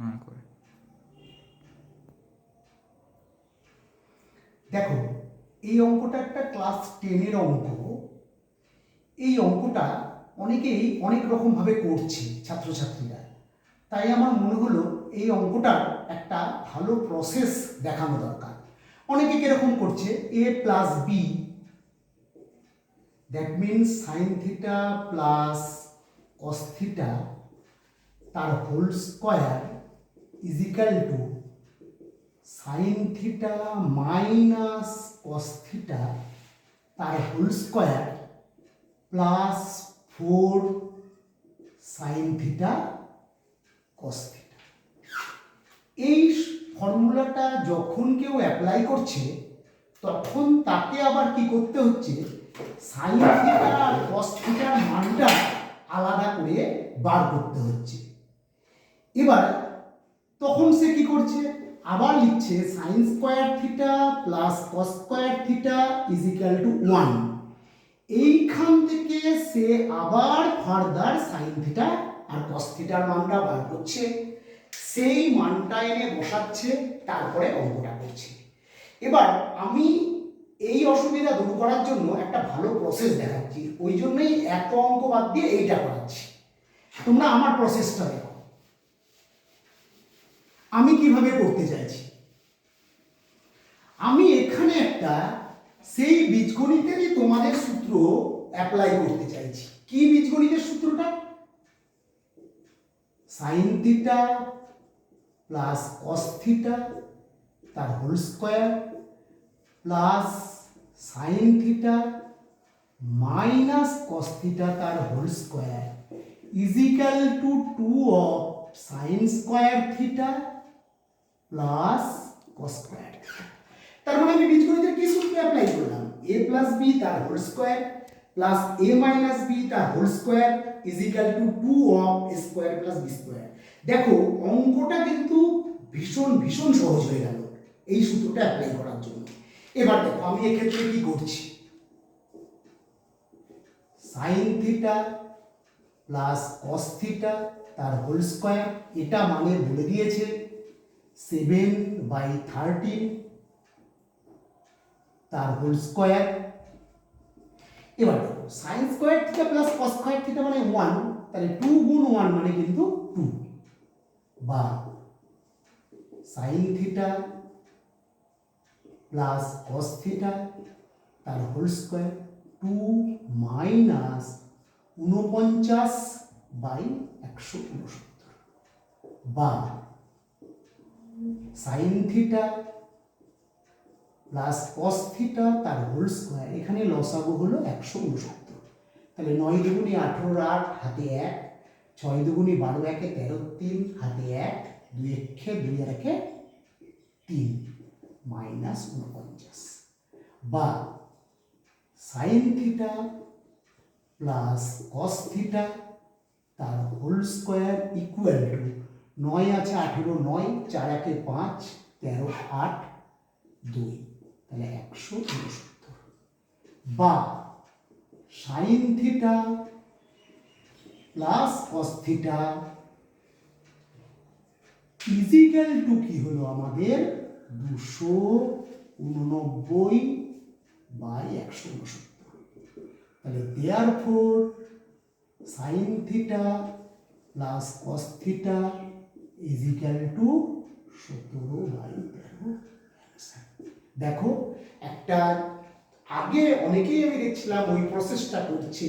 করে। দেখো, এই অঙ্কটা একটা ক্লাস টেনের অঙ্ক। এই অঙ্কটা অনেকেই অনেক রকমভাবে করছে ছাত্রছাত্রীরা। তাই আমার মনে হলো এই অঙ্কটার একটা ভালো প্রসেস দেখানো দরকার। অনেকে কীরকম করছে? A plus B that means sine theta plus cos theta তার whole square is equal to sine theta minus cos theta তার whole square plus four sine theta cos এই ফর্মুলাটা যখন কেউ অ্যাপ্লাই করছে, তখন তাকে আবার কি করতে হচ্ছে? সাইন থিটা আর কস মানটা আলাদা করে বার করতে হচ্ছে। এবার তখন সে কি করছে? আবার লিখছে sine square theta plus cos square theta is equal to one এইখান থেকে সে আবার ফার্দার সাইন থিটা আর কস থিটার মানটা বার করছে। সেই মানটা এনে বসাচ্ছে, তারপরে অঙ্কটা করছে। এবার আমি এই অসুবিধা দূর করার জন্য একটা ভালো প্রসেস দেখাচ্ছি। ওই জন্যই এত অঙ্ক বাদ দিয়ে এইটা করাচ্ছি। তোমরা আমার প্রসেসটা দেখো। আমি কীভাবে করতে চাইছি? আমি এখানে একটা সেই বীজগণিতেরই তোমাদের সূত্র অ্যাপ্লাই করতে চাইছি। কি বীজগণিতের সূত্রটা? Sine theta plus cos theta তার whole square plus sine theta minus cos theta তার whole square is equal to two of sine square theta plus cos square তার মানে আমি বীজগণিতের কি সূত্র অ্যাপ্লাই করলাম। এ প্লাস বি তার whole square plus A minus B তার whole square is equal to two of square plus B square দেখো, অঙ্কটা কিন্তু ভীষণ ভীষণ সহজ হয়ে গেল এই সূত্রটা অ্যাপ্লাই করার জন্য। এবার দেখো, আমি এক্ষেত্রে কি করছি? Sine theta plus cos theta তার হোল স্কোয়ার এটা মানে বলে দিয়েছে সেভেন বাই থার্টিন তার হোল স্কোয়ার এবার sine square theta plus cos square theta মানে ওয়ান তাহলে টু গুণ ওয়ান মানে কিন্তু টু বা sine theta plus cos theta তার হোল স্কোয়ার টু মাইনাস উনপঞ্চাশ বাই একশো উনসত্তর। বা sine theta plus cos theta তার হোল স্কোয়ার এখানে লসাগু হলো একশো উনসত্তর। তাহলে নয় দুগুণি আঠেরো আট, হাতে এক। ছয় দুগুণি বারো একে তেরো তিন, হাতে এক। দুই একে দুই একে তিন। মাইনাস উনপঞ্চাশ। বা sine theta plus cos theta তার হোল স্কোয়ার ইকুয়াল টু নয় আছে আঠেরো নয়, চার একে পাঁচ, তেরো আট, দুই। তাহলে একশো উনসত্তর। বা, সাইন থিটা প্লাস অস্থিটা থিটা ইজিক্যাল টু কি হলো আমাদের? দুশো উননব্বই বাই একশো উনসত্তর। তাহলে therefore sine theta plus cos theta is equal to সতেরো বাই তেরো দেখো, একটা আগে অনেকেই আমি দেখছিলাম ওই প্রসেসটা করছে।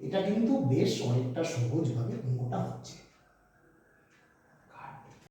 এটা কিন্তু বেশ অনেকটা সহজভাবে অঙ্কটা হচ্ছে।